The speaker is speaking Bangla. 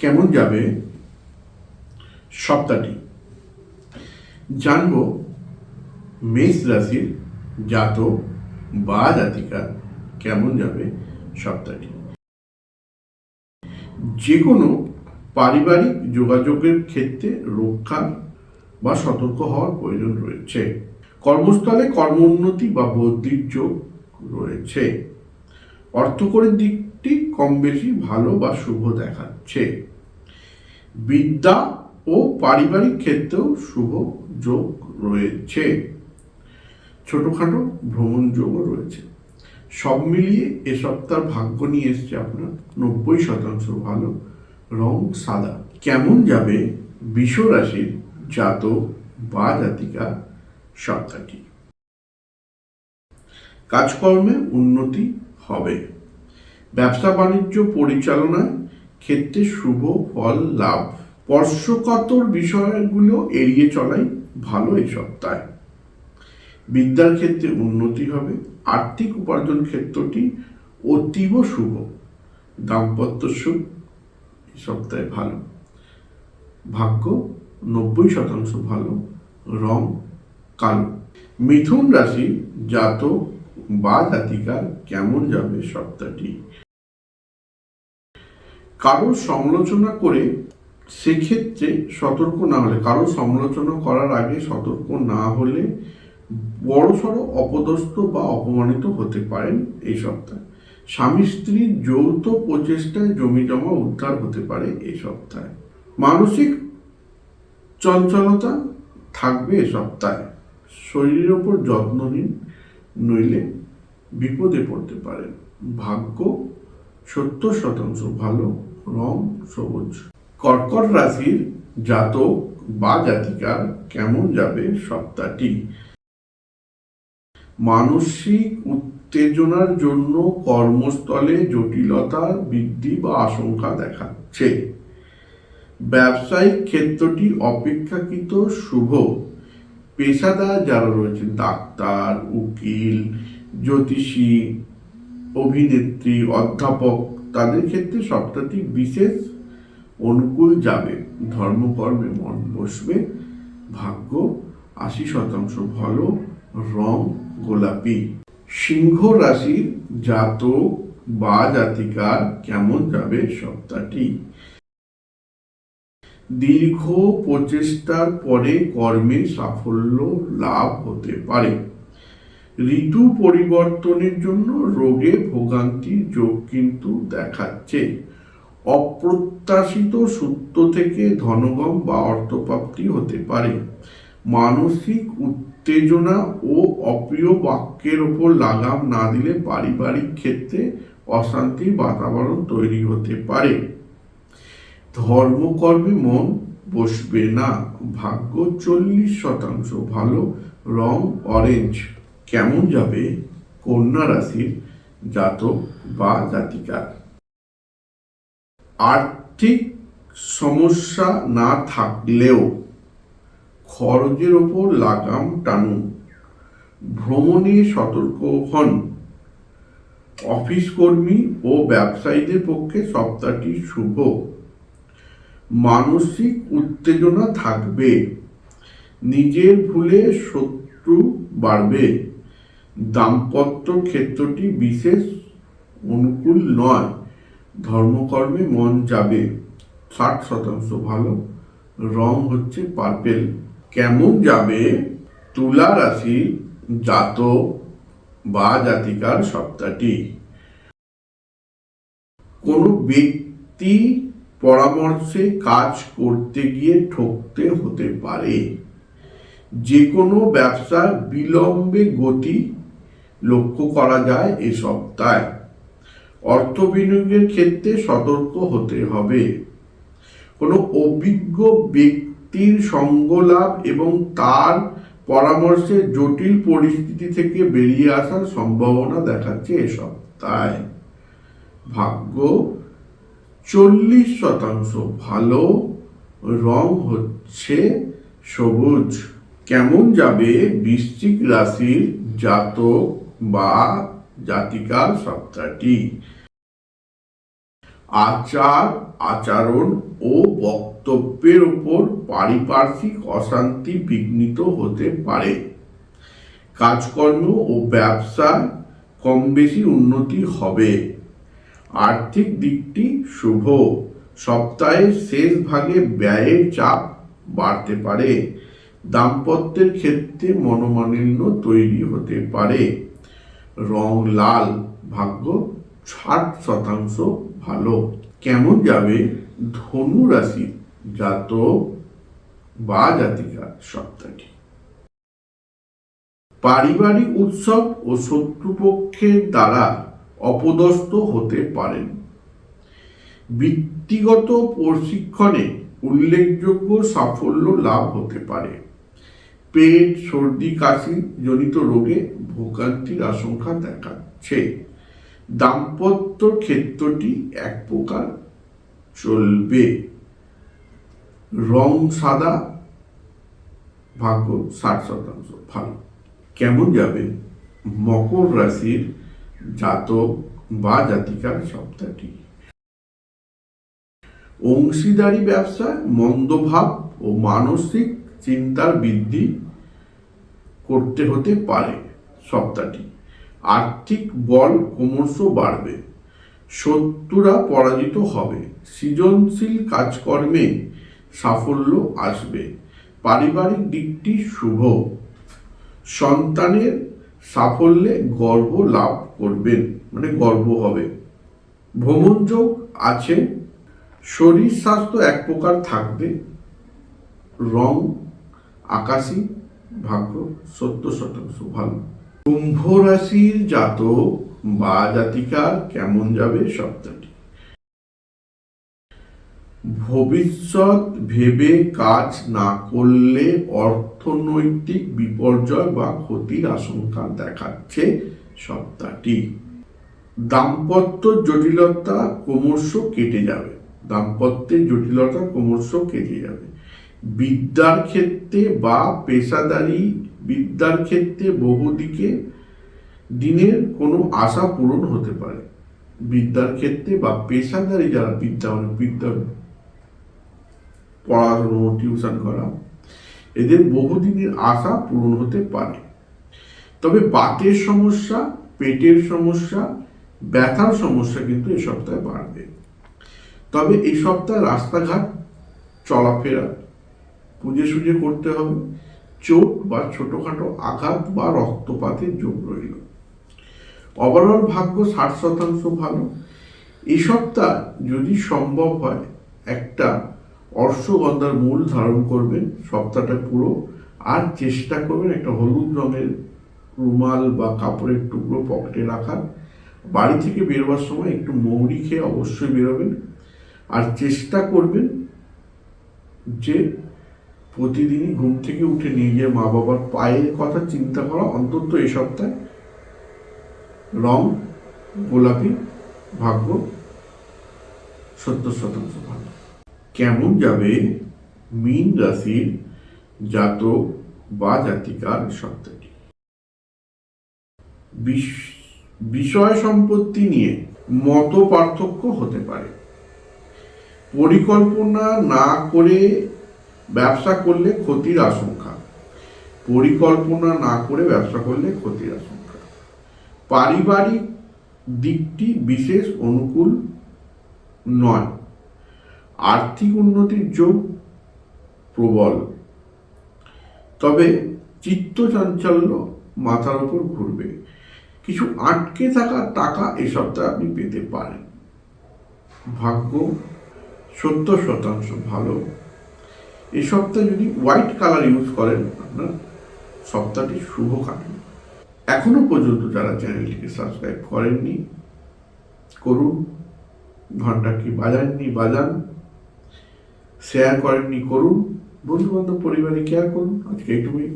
কেমন যাবে? সপ্তাহটি। জানব মেষ রাশির জাতক বা জাতিকা কেমন যাবে সপ্তাহটি। যে কোনো পারিবারিক যোগাযোগের ক্ষেত্রে রক্ষা বা সতর্ক হওয়ার প্রয়োজন রয়েছে। কর্মস্থলে কর্মোন্নতি বা বৌদ্ধিক যোগ রয়েছে। অর্থকরীর দিকটি কম বেশি ভালো বা শুভ দেখাচ্ছে। বিদ্যা ও পারিবারিক ক্ষেত্রেও শুভ যোগ রয়েছে। ছোটখাটো ভ্রমণ যোগও রয়েছে। সব মিলিয়ে এ সপ্তাহ ভাগ্য নিয়ে এসছে আপনার নব্বই শতাংশ ভালো, রং সাদা। কেমন যাবে বিষ রাশির বা জাতিকা সপ্তাহটি কাজকর্মে উন্নতি হবে। ব্যবসা বাণিজ্য পরিচালনায় ক্ষেত্রে শুভ ফল লাভ। স্পর্শকাতর বিষয়গুলো এড়িয়ে চলাই ভালো এই সপ্তাহে। বিদ্যার ক্ষেত্রে উন্নতি হবে। আর্থিক উপার্জন ক্ষেত্রটি অতীব শুভ। দাম্পত্য সুখ এই সপ্তাহে ভালো। ভাগ্য নব্বই শতাংশ ভালো। রং কালো। মিথুন রাশি জাতক বা জাতিকার কেমন যাবে সপ্তাহটি? কারোর সমালোচনা করে সেক্ষেত্রে সতর্ক না হলে, কারোর সমালোচনা করার আগে সতর্ক না হলে বড়সড় অপদস্থ বা অপমানিত হতে পারেন এই সপ্তাহে। স্বামী স্ত্রীর যৌথ প্রচেষ্টায় জমি জমা উদ্ধার হতে পারে এই সপ্তাহে। মানসিক চঞ্চলতা থাকবে এ সপ্তাহে। শরীরের ওপর যত্ন নিন, নইলে বিপদে পড়তে পারেন। ভাগ্য সত্তর শতাংশ ভালো। রং সবুজ। কর্কট রাশির জাতক বা জাতিকার কেমন যাবে সপ্তাহটি? মানসিক উত্তেজনার জন্য কর্মস্থলে জটিলতা বৃদ্ধি বা আশঙ্কা দেখাচ্ছে। ব্যবসায়িক ক্ষেত্রটি অপেক্ষাকৃত শুভ। পেশাদার যারা রয়েছে ডাক্তার, উকিল, জ্যোতিষী, অভিনেত্রী, অধ্যাপক তাদের ক্ষেত্রে সপ্তাহটি বিশেষ অনুকূল যাবে। ধর্মকর্মে মন বসবে, ভাগ্য আশি শতাংশ ভালো, রং গোলাপি। সিংহ রাশির জাতক বা জাতিকার কেমন যাবে সপ্তাহটি? দীর্ঘ প্রচেষ্টার পরে কর্মে সাফল্য লাভ হতে পারে। ঋতু পরিবর্তনের জন্য রোগে ভোগান্তির যোগ কিন্তু দেখাচ্ছে। অপ্রত্যাশিত সূত্র থেকে ধনগম বা অর্থপ্রাপ্তি হতে পারে। মানসিক উত্তেজনা ও অপ্রিয় বাক্যের ওপর লাগাম না দিলে পারিবারিক ক্ষেত্রে অশান্তির বাতাবরণ তৈরি হতে পারে। ধর্মকর্মে মন বসবে না। ভাগ্য চল্লিশ শতাংশ ভালো, রং অরেঞ্জ কেমন যাবে কন্যা রাশির জাতক বা জাতিকার আর্থিক সমস্যা না থাকলেও খরচের ওপর লাগাম টানুন। ভ্রমণে সতর্ক হন। অফিস কর্মী ও ব্যবসায়ীদের পক্ষে সপ্তাহটি শুভ। মানসিক উত্তেজনা থাকবে। নিজের ভুলে শত্রু বাড়বে। দাম্পত্য ক্ষেত্রটি বিশেষ অনুকূল নয়। ধর্মকর্মে মন যাবে। ষাট শতাংশ ভালো। রং হচ্ছে পার্পেল কেমন যাবে? তুলা রাশি জাত বা জাতিকার সপ্তাহটি। কোনো ব্যক্তি পরামর্শে কাজ করতে গিয়ে ঠকতে হতে পারে। যে কোনো ব্যবসা বিলম্বে গতি লক্ষ্য করা যায় এ সপ্তাহে। অর্থ বিনিয়োগের ক্ষেত্রে সতর্ক হতে হবে। কোনো অভিজ্ঞ ব্যক্তির সঙ্গ লাভ এবং তার পরামর্শে জটিল পরিস্থিতি থেকে বেরিয়ে আসার সম্ভাবনা দেখাচ্ছে এ সপ্তাহে। ভাগ্য, চল্লিশ শতাংশ ভালো, রং হচ্ছে সবুজ। কেমন যাবে বৃশ্চিক রাশির জাতক বা জাতিকার সপ্তাহটি। আচার, আচরণ ও বক্তব্যের উপর পারিপার্শ্বিক অশান্তি বিঘ্নিত হতে পারে। কাজকর্ম ও ব্যবসায় কম বেশি উন্নতি হবে। আর্থিক দিকটি শুভ। সপ্তাহের শেষ ভাগে ব্যয়ের চাপ বাড়তে পারে। দাম্পত্যের ক্ষেত্রে মনোমালিন্য তৈরি হতে পারে। রং লাল, ভাগ্য ষাট শতাংশ ভালো। কেমন যাবে? ধনু রাশি জাতক বা জাতিকা সপ্তাহটি পারিবারিক উৎসব ও শত্রুপক্ষের দ্বারা অপদস্থ হতে পারেন। বৃত্তিগত প্রশিক্ষণে উল্লেখযোগ্য সাফল্য লাভ হতে পারে। পেট, সর্দি, কাশি জনিত রোগে ভোগান্তির আশঙ্কা দেখাচ্ছে। দাম্পত্য ক্ষেত্রটি এক প্রকার চলবে। রং সাদা, ভাগ্য ষাট শতাংশ ভালো। কেমন যাবে? মকর রাশির জাতক বা জাতিকার সপ্তাহটি। অংশীদারি ব্যবসায় মন্দভাব ও মানসিক চিন্তার বৃদ্ধি করতে হতে পারে সপ্তাহটি আর্থিক বল ক্রমশ বাড়বে। শত্রুরা পরাজিত হবে। সৃজনশীল কাজকর্মে সাফল্য আসবে। পারিবারিক দিকটি শুভ। সন্তানের সাফল্যে গর্ব লাভ করবেন মানে গর্ব হবে। ভ্রমণ যোগ আছে। শরীর স্বাস্থ্য এক প্রকার থাকবে। রং আকাশী, ভাগ্য সত্তর শতাংশ ভালো কুম্ভ রাশির জাতক বা জাতিকার কেমন যাবে সপ্তাহটি? ভবিষ্যৎ ভেবে কাজ না করলে অর্থনৈতিক বিপর্যয় বা ক্ষতির আশঙ্কা দেখাচ্ছে সপ্তাহটি। দাম্পত্য জটিলতা ক্রমশ কেটে যাবে। দাম্পত্যের জটিলতা ক্রমশ কেটে যাবে। বিদ্যার ক্ষেত্রে বা পেশাদারি বিদ্যার ক্ষেত্রে বহুদিকে দিনের কোনো আশা পূরণ হতে পারে। বিদ্যার ক্ষেত্রে বা পেশাদারি যারা বিদ্যা মানে বিদ্যা পড়াশুনো, টিউশন করা, এদের বহুদিনের আশা পূরণ হতে পারে। তবে বাতের সমস্যা, পেটের সমস্যা, ব্যথার সমস্যা কিন্তু এ সপ্তাহে বাড়বে। তবে এই সপ্তাহে রাস্তাঘাট চলাফেরা পুজো সুজে করতে হবে। চোট বা ছোটোখাটো আঘাত বা রক্তপাতের যোগ রইল। ওভারঅল ভাগ্য ষাট শতাংশ ভালো। এই সপ্তাহ যদি সম্ভব হয়, একটা অর্শগন্ধার মূল ধারণ করবেন। সপ্তাহটা পুরো আর চেষ্টা করবেন একটা হলুদ রঙের রুমাল বা কাপড়ের টুকরো পকেটে রাখার। বাড়ি থেকে বেরোবার সময় একটু মৌরি খেয়ে অবশ্যই বেরোবেন। আর চেষ্টা করবেন যে প্রতিদিনই ঘুম থেকে উঠে নিয়ে গিয়ে মা বাবার পায়ের কথা চিন্তা করা, অন্তত এই সপ্তাহে। রং, গোলাপি, ভাগ্য, সত্তর শতাংশ ভালো। কেমন যাবে মীন রাশির জাতক বা জাতিকার সপ্তাহটি? বিষয় সম্পত্তি নিয়ে মত পার্থক্য হতে পারে। পরিকল্পনা না করে ব্যবসা করলে ক্ষতির আশঙ্কা। পরিকল্পনা না করে ব্যবসা করলে ক্ষতির আশঙ্কা। পারিবারিক দিকটি বিশেষ অনুকূল নয়। আর্থিক উন্নতির যোগ প্রবল। তবে চিত্ত চাঞ্চল্য মাথার উপর ঘুরবে। কিছু আটকে থাকা টাকা এই সপ্তাহে আপনি পেতে পারেন। ভাগ্য সত্তর শতাংশ ভালো। এই সপ্তাহে যদি হোয়াইট কালার ইউজ করেন, আপনার সপ্তাহটি শুভ কাটবে। এখনও পর্যন্ত যারা চ্যানেলটিকে সাবস্ক্রাইব করেননি, করুন। ঘণ্টা কি বাজাননি, বাজান। শেয়ার করেননি, করুন। বন্ধুবান্ধব, পরিবারে কেয়ার করুন। আজকে এইটুকুই